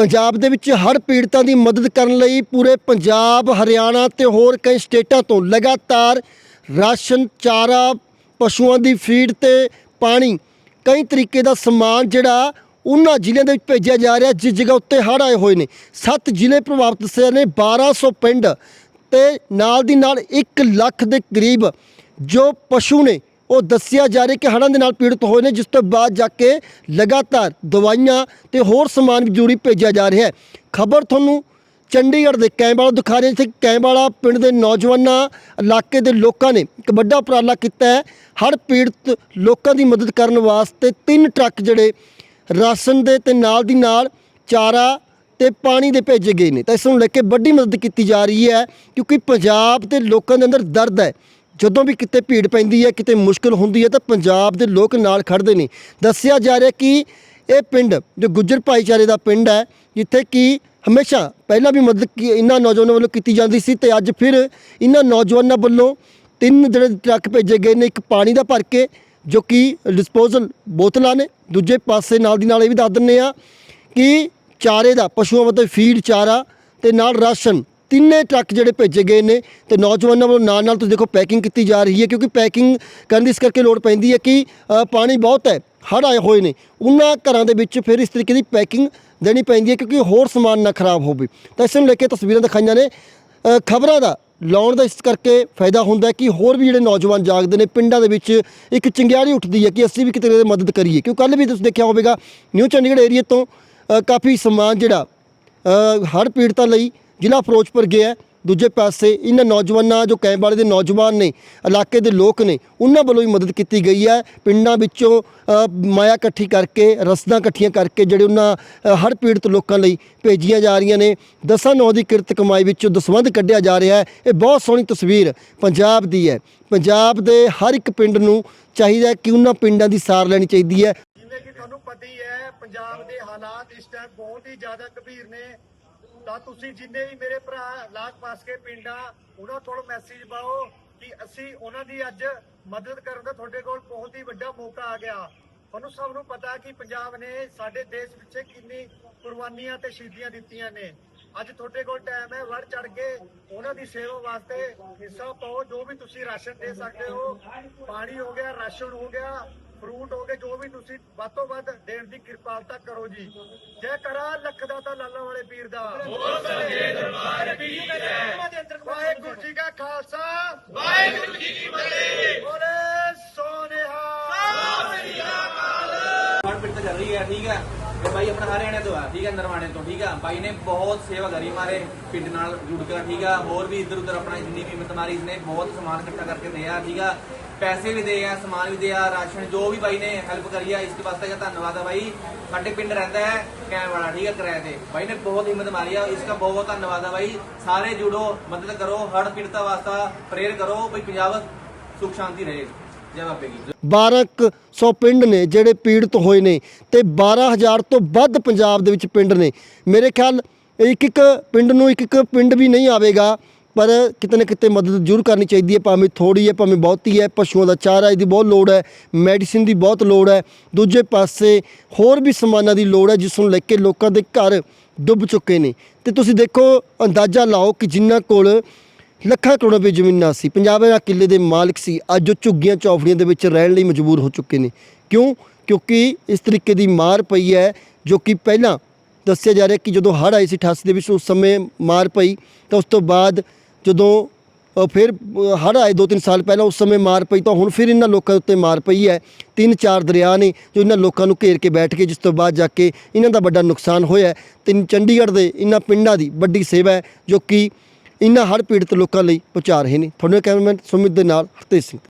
ਪੰਜਾਬ ਦੇ ਵਿੱਚ ਹੜ੍ਹ ਪੀੜਤਾਂ ਦੀ ਮਦਦ ਕਰਨ ਲਈ ਪੂਰੇ ਪੰਜਾਬ, ਹਰਿਆਣਾ ਤੇ ਹੋਰ ਕਈ ਸਟੇਟਾਂ ਤੋਂ ਲਗਾਤਾਰ ਰਾਸ਼ਨ, ਚਾਰਾ, ਪਸ਼ੂਆਂ ਦੀ ਫੀਡ ਤੇ ਪਾਣੀ। ਕਈ ਤਰੀਕੇ ਦਾ ਸਮਾਨ ਜਿਹੜਾ ਉਹਨਾਂ ਜ਼ਿਲ੍ਹਿਆਂ ਦੇ ਵਿੱਚ ਭੇਜਿਆ ਜਾ ਰਿਹਾ, ਜਿਸ ਜਗ੍ਹਾ ਉੱਤੇ ਹੜ੍ਹ ਆਏ ਹੋਏ ਨੇ। ਸੱਤ ਜ਼ਿਲ੍ਹੇ ਪ੍ਰਭਾਵਿਤ ਸੇ ਨੇ 1200 ਪਿੰਡ ਤੇ ਨਾਲ ਦੀ ਨਾਲ 1 ਲੱਖ ਦੇ ਕਰੀਬ ਜੋ ਪਸ਼ੂ ਨੇ ਉਹ ਦੱਸਿਆ ਜਾ ਰਿਹਾ ਕਿ ਹੜ੍ਹਾਂ ਦੇ ਨਾਲ ਪੀੜਤ ਹੋਏ ਨੇ, ਜਿਸ ਤੋਂ ਬਾਅਦ ਜਾ ਕੇ ਲਗਾਤਾਰ ਦਵਾਈਆਂ ਤੇ ਹੋਰ ਸਮਾਨ ਵੀ ਜ਼ਰੂਰੀ ਭੇਜਿਆ ਜਾ ਰਿਹਾ ਹੈ। ਖਬਰ ਤੁਹਾਨੂੰ ਚੰਡੀਗੜ੍ਹ ਦੇ ਕੈਂਬਾਲਾ ਦਿਖਾ ਰਹੇ ਜਿੱਥੇ ਕੈਂਬਾਲਾ ਪਿੰਡ ਦੇ ਨੌਜਵਾਨਾਂ ਇਲਾਕੇ ਦੇ ਲੋਕਾਂ ਨੇ ਇੱਕ ਵੱਡਾ ਉਪਰਾਲਾ ਕੀਤਾ ਹੈ। ਹੜ੍ਹ ਪੀੜਤ ਲੋਕਾਂ ਦੀ ਮਦਦ ਕਰਨ ਵਾਸਤੇ ਤਿੰਨ ਟਰੱਕ ਜਿਹੜੇ ਰਾਸ਼ਨ ਦੇ ਤੇ ਨਾਲ ਦੀ ਨਾਲ ਚਾਰਾ ਤੇ ਪਾਣੀ ਦੇ ਭੇਜੇ ਗਏ ਨੇ। ਤਾਂ ਇਸ ਨੂੰ ਲੈ ਕੇ ਵੱਡੀ ਮਦਦ ਕੀਤੀ ਜਾ ਰਹੀ ਹੈ, ਕਿਉਂਕਿ ਪੰਜਾਬ ਦੇ ਲੋਕਾਂ ਦੇ ਅੰਦਰ ਦਰਦ ਹੈ। ਜਦੋਂ ਵੀ ਕਿਤੇ ਭੀੜ ਪੈਂਦੀ ਹੈ, ਕਿਤੇ ਮੁਸ਼ਕਲ ਹੁੰਦੀ ਹੈ ਤਾਂ ਪੰਜਾਬ ਦੇ ਲੋਕ ਨਾਲ ਖੜਦੇ ਨੇ। ਦੱਸਿਆ ਜਾ ਰਿਹਾ ਕਿ ਇਹ ਪਿੰਡ, ਜੋ ਗੁੱਜਰ ਭਾਈਚਾਰੇ ਦਾ ਪਿੰਡ ਹੈ, ਜਿੱਥੇ ਕਿ ਹਮੇਸ਼ਾ ਪਹਿਲਾਂ ਵੀ ਮਦਦ ਕੀ- ਇਹਨਾਂ ਨੌਜਵਾਨਾਂ ਵੱਲੋਂ ਕੀਤੀ ਜਾਂਦੀ ਸੀ ਤੇ ਅੱਜ ਫਿਰ ਇਹਨਾਂ ਨੌਜਵਾਨਾਂ ਵੱਲੋਂ ਤਿੰਨ ਜਿਹੜੇ ਟਰੱਕ ਭੇਜੇ ਗਏ ਨੇ, ਇੱਕ ਪਾਣੀ ਦਾ ਭਰ ਕੇ, ਜੋ ਕਿ ਡਿਸਪੋਜ਼ਲ ਬੋਤਲਾਂ ਨੇ। ਦੂਜੇ ਪਾਸੇ ਨਾਲ ਦੀ ਨਾਲ ਇਹ ਵੀ ਦੱਸ ਦਿੰਨੇ ਆ ਕਿ ਚਾਰੇ ਦਾ, ਪਸ਼ੂਆਂ ਵਾਸਤੇ ਫੀਡ ਚਾਰਾ ਤੇ ਨਾਲ ਰਾਸ਼ਨ ਤਿੰਨੇ ਟਰੱਕ ਜਿਹੜੇ ਭੇਜੇ ਗਏ ਨੇ ਤੇ ਨੌਜਵਾਨਾਂ ਵੱਲੋਂ ਨਾਲ ਨਾਲ ਤੁਸੀਂ ਦੇਖੋ ਪੈਕਿੰਗ ਕੀਤੀ ਜਾ ਰਹੀ ਹੈ ਕਿਉਂਕਿ ਪੈਕਿੰਗ ਕਰਨ ਦੀ ਇਸ ਕਰਕੇ ਲੋੜ ਪੈਂਦੀ ਹੈ ਕਿ ਪਾਣੀ ਬਹੁਤ ਹੈ ਹੜ੍ਹ ਆਏ ਹੋਏ ਨੇ। ਉਹਨਾਂ ਘਰਾਂ ਦੇ ਵਿੱਚ ਫਿਰ ਇਸ ਤਰੀਕੇ ਦੀ ਪੈਕਿੰਗ ਦੇਣੀ ਪੈਂਦੀ ਹੈ ਕਿਉਂਕਿ ਹੋਰ ਸਮਾਨ ਨਾ ਖਰਾਬ ਹੋਵੇ। ਤਾਂ ਇਸ ਨੂੰ ਲੈ ਕੇ ਤਸਵੀਰਾਂ ਦਿਖਾਈਆਂ ਨੇ। ਖਬਰਾਂ ਦਾ ਲਾਉਣ ਦਾ ਇਸ ਕਰਕੇ ਫਾਇਦਾ ਹੁੰਦਾ ਕਿ ਹੋਰ ਵੀ ਜਿਹੜੇ ਨੌਜਵਾਨ ਜਾਗਦੇ ਨੇ ਪਿੰਡਾਂ ਦੇ ਵਿੱਚ ਇੱਕ ਚਿੰਗਿਆੜੀ ਉੱਠਦੀ ਹੈ ਕਿ ਅਸੀਂ ਵੀ ਕਿਤੇ ਨਾ ਕਿਤੇ ਮਦਦ ਕਰੀਏ। ਕਿਉਂ ਕੱਲ ਵੀ ਤੁਸੀਂ ਦੇਖਿਆ ਹੋਵੇਗਾ ਨਿਊ ਚੰਡੀਗੜ੍ਹ ਏਰੀਆ ਤੋਂ ਕਾਫੀ ਸਮਾਨ ਜਿਹੜਾ ਅ, ਹੜ੍ਹ ਪੀੜਤਾਂ ਲਈ ਜ਼ਿਲ੍ਹਾ ਫਿਰੋਜ਼ਪੁਰ ਗਿਆ ਦੂਜੇ ਪਾਸੇ ਇਹਨਾਂ ਨੌਜਵਾਨਾਂ ਜੋ ਕੈਂਪ ਵਾਲੇ ਦੇ ਨੌਜਵਾਨ ਨੇ, ਇਲਾਕੇ ਦੇ ਲੋਕ ਨੇ, ਉਹਨਾਂ ਵੱਲੋਂ ਵੀ ਮਦਦ ਕੀਤੀ ਗਈ ਹੈ। ਪਿੰਡਾਂ ਵਿੱਚੋਂ ਮਾਇਆ ਇਕੱਠੀ ਕਰਕੇ, ਰਸਦਾਂ ਇਕੱਠੀਆਂ ਕਰਕੇ ਜਿਹੜੇ ਉਹਨਾਂ ਹਰ ਪੀੜਤ ਲੋਕਾਂ ਲਈ ਭੇਜੀਆਂ ਜਾ ਰਹੀਆਂ ਨੇ। ਦਸਾਂ ਨੌ ਦੀ ਕਿਰਤ ਕਮਾਈ ਵਿੱਚੋਂ ਦਸਵੰਧ ਕੱਢਿਆ ਜਾ ਰਿਹਾ ਹੈ। ਇਹ ਬਹੁਤ ਸੋਹਣੀ ਤਸਵੀਰ ਪੰਜਾਬ ਦੀ ਹੈ। ਪੰਜਾਬ ਦੇ ਹਰ ਇੱਕ ਪਿੰਡ ਨੂੰ ਚਾਹੀਦਾ ਕਿ ਉਹਨਾਂ ਪਿੰਡਾਂ ਦੀ ਸਾਰ ਲੈਣੀ ਚਾਹੀਦੀ ਹੈ। ਜਿਵੇਂ ਕਿ ਤੁਹਾਨੂੰ ਪਤਾ ਹੀ ਹੈ, ਪੰਜਾਬ ਦੇ ਹਾਲਾਤ ਇਸ ਟਾਈਮ ਬਹੁਤ ਹੀ ਜ਼ਿਆਦਾ ਗੰਭੀਰ ਨੇ। ਤਾਂ ਤੁਸੀਂ ਜਿੰਨੇ ਵੀ ਮੇਰੇ ਭਰਾ ਲਾਗ ਪਾਸ ਕੇ ਪਿੰਡਾਂ, ਉਹਨਾਂ ਕੋਲ ਮੈਸੇਜ ਪਾਓ ਕਿ ਅਸੀਂ ਉਹਨਾਂ ਦੀ ਅੱਜ ਮਦਦ ਕਰਨ ਦਾ ਤੁਹਾਡੇ ਕੋਲ ਬਹੁਤ ਹੀ ਵੱਡਾ ਮੌਕਾ ਆ ਗਿਆ। ਤੁਹਾਨੂੰ ਸਭ ਨੂੰ ਪਤਾ ਕਿ ਪੰਜਾਬ ਨੇ ਸਾਡੇ ਦੇਸ਼ ਪਿੱਛੇ ਕਿੰਨੀ ਕੁਰਬਾਨੀਆਂ ਤੇ ਸ਼ਹੀਦੀਆਂ ਦਿੱਤੀਆਂ ਨੇ। ਅੱਜ ਤੁਹਾਡੇ ਕੋਲ ਟਾਈਮ ਹੈ, ਵੜ ਚੜ ਕੇ ਉਹਨਾਂ ਦੀ ਸੇਵਾ ਵਾਸਤੇ ਹਿੱਸਾ ਪਾਓ, ਜੋ ਵੀ ਤੁਸੀਂ ਰਾਸ਼ਨ ਦੇ ਸਕਦੇ ਹੋ। ਪਾਣੀ ਹੋ ਗਿਆ, ਰਾਸ਼ਨ ਹੋ ਗਿਆ ਫਰੂਟ ਹੋ ਗਏ ਜੋ ਵੀ ਤੁਸੀਂ ਵੱਧ ਤੋਂ ਵੱਧ ਦੇਣ ਦੀ ਕਿਰਪਾਲਤਾ ਕਰੋ ਜੀ। ਜੈ ਕਰਾ ਲੱਖ ਦਾ ਤਾਂ ਲਾਲਾ ਵਾਲੇ ਪੀਰ ਦਾ। ਵਾਹਿਗੁਰੂ ਜੀ ਕਾ ਖਾਲਸਾ। ਵਾਹਿਗੁਰੂ ਜੀ ਕੀ ਫਤਿਹ। ਬੋਲੇ ਸੋਨੇਹਾ। ਪਿੰਡ ਤੋਂ ਚੱਲ ਰਹੀ ਹੈ ਠੀਕ ਹੈ। ਤੇ ਬਾਈ ਆਪਣਾ ਹਰਿਆਣੇ ਤੋਂ ਆ ਠੀਕ ਹੈ ਨਰਵਾਣੇ ਤੋਂ ਠੀਕ ਆ ਬਾਈ ਨੇ ਬਹੁਤ ਸੇਵਾ ਕਰੀ ਮਾਰੇ ਪਿੰਡ ਨਾਲ ਜੁੜ ਕੇ ਠੀਕ ਆ ਹੋਰ ਵੀ ਇੱਧਰ ਉੱਧਰ ਆਪਣਾ ਜਿੰਨੀ ਵੀ ਮਤਮਾਰੀ ਨੇ ਬਹੁਤ ਸਮਾਨ ਇਕੱਠਾ ਕਰਕੇ ਦਿਆ ਠੀਕ ਆ ਪੈਸੇ ਵੀ ਦੇ ਆ, ਸਮਾਨ ਵੀ ਦੇ ਆ, ਰਾਸ਼ਨ ਜੋ ਵੀ ਬਾਈ ਨੇ ਹੈਲਪ ਕਰੀ ਆ, ਇਸ ਦੇ ਵਾਸਤੇ ਦਾ ਧੰਨਵਾਦ ਆ ਬਾਈ। ਸਾਡੇ ਪਿੰਡ ਰਹਿੰਦਾ ਹੈ ਕੈਮ ਵਾਲਾ, ਠੀਕ ਹੈ, ਕਿਰਾਏ ਤੇ। ਬਾਈ ਨੇ ਬਹੁਤ ਹਿੰਮਤ ਮਾਰੀ ਆ, ਇਸ ਦਾ ਬਹੁਤ ਧੰਨਵਾਦ ਆ ਬਾਈ। ਸਾਰੇ ਜੁੜੋ, ਮਦਦ ਕਰੋ ਹੜ ਪੀੜਤਾ ਵਾਸਤਾ ਪ੍ਰੇਰ ਕਰੋ ਬਈ ਪੰਜਾਬ ਸੁਖ ਸ਼ਾਂਤੀ ਰਹੇ। ਜੈ ਬਾਬੇ ਕੀ 1200 ਪਿੰਡ ਨੇ ਜਿਹੜੇ ਪੀੜਤ ਹੋਏ ਨੇ ਤੇ 12000 ਤੋਂ ਵੱਧ ਪੰਜਾਬ ਦੇ ਵਿੱਚ ਪਿੰਡ ਨੇ। ਮੇਰੇ ਖਿਆਲ ਇੱਕ ਇੱਕ ਪਿੰਡ ਨੂੰ ਇੱਕ ਇੱਕ ਪਿੰਡ ਵੀ ਨਹੀਂ ਆਵੇਗਾ। ਪਰ ਕਿਤੇ ਨਾ ਕਿਤੇ ਮਦਦ ਜ਼ਰੂਰ ਕਰਨੀ ਚਾਹੀਦੀ ਹੈ, ਭਾਵੇਂ ਥੋੜੀ ਹੈ, ਭਾਵੇਂ ਬਹੁਤੀ ਹੈ। ਪਸ਼ੂਆਂ ਦਾ ਚਾਰਾ ਦੀ ਬਹੁਤ ਲੋੜ ਹੈ, ਮੈਡੀਸਿਨ ਦੀ ਬਹੁਤ ਲੋੜ ਹੈ। ਦੂਜੇ ਪਾਸੇ ਹੋਰ ਵੀ ਸਮਾਨਾਂ ਦੀ ਲੋੜ ਹੈ, ਜਿਸ ਨੂੰ ਲੈ ਕੇ ਲੋਕਾਂ ਦੇ ਘਰ ਡੁੱਬ ਚੁੱਕੇ ਨੇ। ਤੇ ਤੁਸੀਂ ਦੇਖੋ, ਅੰਦਾਜ਼ਾ ਲਾਓ ਕਿ ਜਿਨ੍ਹਾਂ ਕੋਲ ਲੱਖਾਂ ਕਰੋੜਾਂ ਰੁਪਏ ਜ਼ਮੀਨਾਂ ਸੀ ਪੰਜਾਬ ਦਾ ਕਿੱਲੇ ਦੇ ਮਾਲਕ ਸੀ, ਅੱਜ ਉਹ ਝੁੱਗੀਆਂ ਚੌਫੜੀਆਂ ਦੇ ਵਿੱਚ ਰਹਿਣ ਲਈ ਮਜਬੂਰ ਹੋ ਚੁੱਕੇ ਨੇ। ਕਿਉਂ? ਕਿਉਂਕਿ ਇਸ ਤਰੀਕੇ ਦੀ ਮਾਰ ਪਈ ਹੈ, ਜੋ ਕਿ ਪਹਿਲਾਂ ਦੱਸਿਆ ਜਾ ਰਿਹਾ ਕਿ ਜਦੋਂ ਹੜ੍ਹ ਆਏ ਸੀ 88 ਦੇ ਵਿੱਚ ਉਸ ਸਮੇਂ ਮਾਰ ਪਈ, ਤਾਂ ਉਸ ਤੋਂ ਬਾਅਦ ਜਦੋਂ ਅ, ਫਿਰ ਅ, ਹੜ੍ਹ ਆਏ ਦੋ ਤਿੰਨ ਸਾਲ ਪਹਿਲਾਂ ਉਸ ਸਮੇਂ ਮਾਰ ਪਈ ਤਾਂ ਹੁਣ ਫਿਰ ਇਹਨਾਂ ਲੋਕਾਂ ਉੱਤੇ ਮਾਰ ਪਈ ਹੈ। ਤਿੰਨ ਚਾਰ ਦਰਿਆ ਨੇ ਜੋ ਇਹਨਾਂ ਲੋਕਾਂ ਨੂੰ ਘੇਰ ਕੇ ਬੈਠ ਗਏ ਜਿਸ ਤੋਂ ਬਾਅਦ ਜਾ ਕੇ ਇਹਨਾਂ ਦਾ ਵੱਡਾ ਨੁਕਸਾਨ ਹੋਇਆ ਹੈ। ਤੇ ਚੰਡੀਗੜ੍ਹ ਦੇ ਇਹਨਾਂ ਪਿੰਡਾਂ ਦੀ ਵੱਡੀ ਸੇਵਾ ਹੈ ਜੋ ਕਿ ਇਹਨਾਂ ਹੜ੍ਹ ਪੀੜਤ ਲੋਕਾਂ ਲਈ ਪਹੁੰਚਾ ਰਹੇ ਨੇ। ਤੁਹਾਨੂੰ ਕੈਮਰਾਮੈਨ ਸੁਮਿਤ ਦੇ ਨਾਲ ਹਰਤੇਜ ਸਿੰਘ।